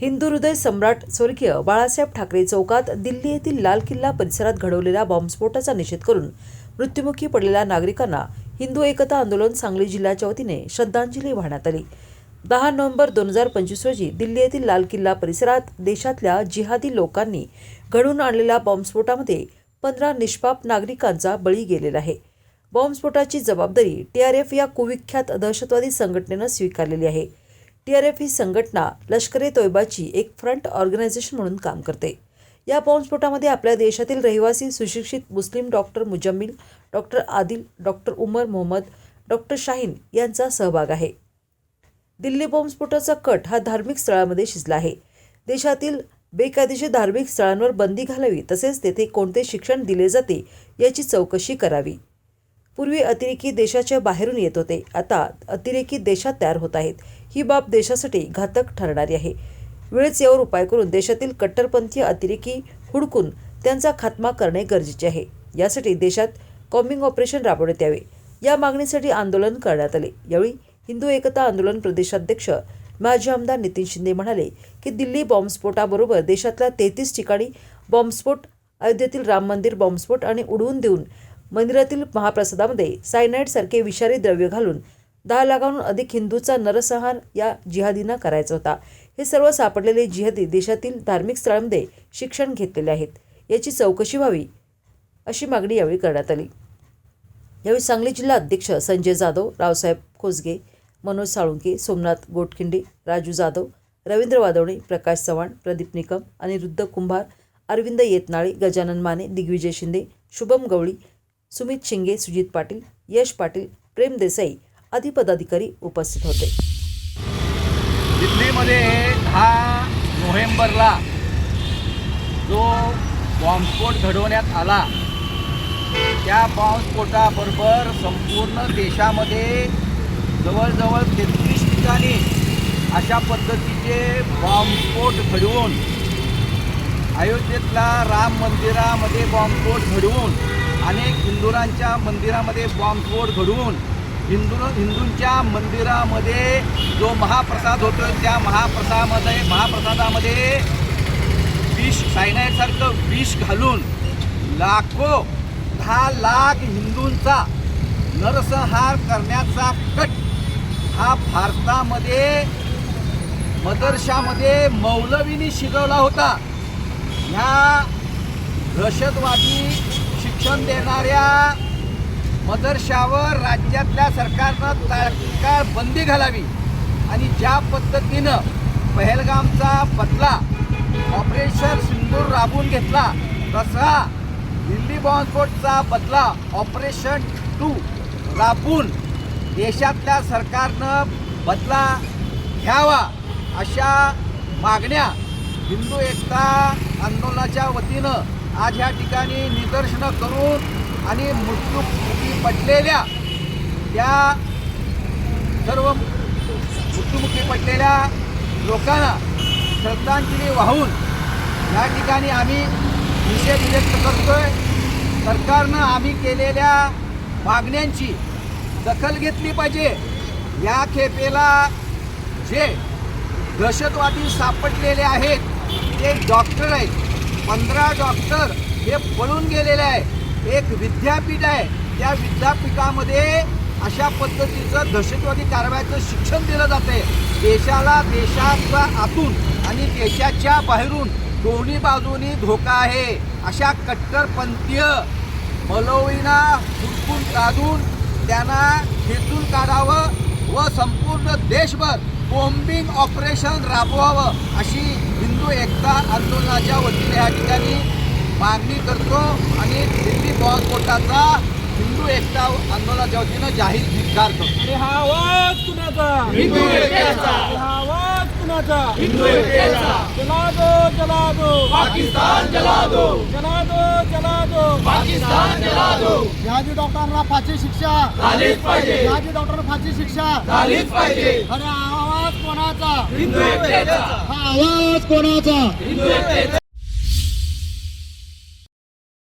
हिंदू हृदय सम्राट स्वर्गीय बाळासाहेब ठाकरे चौकात दिल्ली येथील लाल किल्ला परिसरात घडवलेल्या बॉम्बस्फोटाचा निषेध करून मृत्युमुखी पडलेल्या नागरिकांना हिंदू एकता आंदोलन सांगली जिल्ह्याच्या वतीने श्रद्धांजली वाहण्यात आली. दहा नोव्हेंबर दोन हजार पंचवीस रोजी दिल्ली येथील लाल किल्ला परिसरात देशातल्या जिहादी लोकांनी घडवून आणलेल्या बॉम्बस्फोटामध्ये पंधरा निष्पाप नागरिकांचा बळी गेलेला आहे. बॉम्बस्फोटाची जबाबदारी टी आर एफ या कुविख्यात दहशतवादी संघटनेनं स्वीकारलेली आहे. टी आर एफ ही संघटना लष्कर ए तोयबाची एक फ्रंट ऑर्गनायझेशन म्हणून काम करते. या बॉम्बस्फोटामध्ये आपल्या देशातील रहिवासी सुशिक्षित मुस्लिम doctor Muzammil doctor Adil doctor Umar Mohammad doctor Shaheen यांचा सहभाग आहे. दिल्ली बॉम्बस्फोटाचा कट हा धार्मिक स्थळामध्ये शिजला आहे. देशातील बेकायदेशीर धार्मिक स्थळांवर बंदी घालावी तसेच तेथे कोणते शिक्षण दिले जाते याची चौकशी करावी. पूर्वी अतिरेकी देशाच्या बाहेरून येत होते. आता अतिरेकी देशात तयार होत आहेत. ही बाब देशासाठी घातक ठरणारी आहे. वेळेच यावर उपाय करून देशातील कट्टरपंथी अतिरेकी हुडकून त्यांचा खात्मा करणे गरजेचे आहे. यासाठी देशात कॉम्बिंग ऑपरेशन राबवण्यात यावे. या मागणीसाठी आंदोलन करण्यात आले. यावेळी हिंदू एकता आंदोलन प्रदेशाध्यक्ष माजी आमदार नितीन शिंदे म्हणाले की दिल्ली बॉम्बस्फोटाबरोबर देशातल्या तेहतीस ठिकाणी बॉम्बस्फोट अयोध्येतील राम मंदिर बॉम्बस्फोट आणि उडवून देऊन मंदिरातील महाप्रसादामध्ये सायनाईडसारखे विषारी द्रव्य घालून दहा लाखांहून अधिक हिंदूचा नरसंहार या जिहादींना करायचा होता. हे सर्व सापडलेले जिहादी देशातील धार्मिक स्थळांमध्ये शिक्षण घेतलेले आहेत. याची चौकशी व्हावी अशी मागणी यावेळी करण्यात आली. यावेळी सांगली जिल्हा अध्यक्ष संजय जाधव रावसाहेब खोसगे मनोज साळुंके सोमनाथ गोटखिंडे राजू जाधव रवींद्र वादवणे प्रकाश चव्हाण प्रदीप निकम अनिरुद्ध कुंभार अरविंद येतनाळे गजानन माने दिग्विजय शिंदे शुभम गवळी सुमित शिंगे सुजित पाटील यश पाटील प्रेम देसाई आदी पदाधिकारी उपस्थित होते. दिल्लीमध्ये दहा नोव्हेंबरला जो बॉम्बस्फोट घडवण्यात आला त्या बॉम्बस्फोटाबरोबर संपूर्ण देशामध्ये जवळजवळ तेहतीस ठिकाणी अशा पद्धतीचे बॉम्बस्फोट घडवून अयोध्येतला राम मंदिरामध्ये बॉम्बस्फोट घडवून अनेक हिंदुरांच्या मंदिरामध्ये बॉम्बस्फोट घडवून हिंदू हिंदूंच्या मंदिरामध्ये जो महाप्रसाद होतो त्या महाप्रसादामध्ये महाप्रसादामध्ये विष सायनाईडसारखं विष घालून लाखो दहा लाख हिंदूंचा नरसंहार करण्याचा कट हा भारतामध्ये मदरशामध्ये मौलवीनी शिकवला होता. ह्या दहशतवादी शिक्षण देणाऱ्या मदरशावर राज्यातल्या सरकारनं तात्काळ बंदी घालावी आणि ज्या पद्धतीनं पहलगामचा बदला ऑपरेशन सिंदूर राबून घेतला तसा दिल्ली बॉम्बस्फोटचा बदला ऑपरेशन टू राबून देशातल्या सरकारनं बदला घ्यावा अशा मागण्या हिंदू एकता आंदोलनाच्या वतीनं आज ह्या ठिकाणी निदर्शनं करून आणि मृत्यूमुखी पडलेल्या त्या सर्व मृत्यूमुखी पडलेल्या लोकांना श्रद्धांजली वाहून या ठिकाणी आम्ही निषेध व्यक्त करतोय. सरकारनं आम्ही केलेल्या मागण्यांची दखल घेतली पाहिजे. या खेपेला जे दहशतवादी सापडलेले आहेत ते डॉक्टर आहेत. पंधरा डॉक्टर हे पळून गेलेले आहे. एक विद्यापीठ आहे. त्या विद्यापीठामध्ये अशा पद्धतीचं दहशतवादी कारवाईचं शिक्षण दिलं जाते देशाला देशाच्या आतून आणि देशाच्या बाहेरून दोन्ही बाजूनी धोका आहे. अशा कट्टरपंथीय मलवीना हुडकून काढून त्यांना खेचून काढावं व संपूर्ण देशभर बॉम्बिंग ऑपरेशन राबवावं अशी हिंदू एकता आंदोलनाच्या वतीने या ठिकाणी मागणी करतो आणि दिल्ली बॉम्बस्फोटाचा हिंदू एकता आंदोलनाच्या वतीनं जाहीर धिक्कार करतो. हा आवाज कुणाचा? हिंदू एकतेचा. हा आवाज कुणाचा? हिंदू एकतेचा. जला दो जला दो पाकिस्तान जला दो जला दो जला दो पाकिस्तान जला दो जहाजी डॉक्टरांना फाशी शिक्षा. झालीच पाहिजे. जहाजी डॉक्टरांना फाशी शिक्षा. झालीच पाहिजे. अरे हा आवाज कोणाचा? हा आवाज कोणाचा?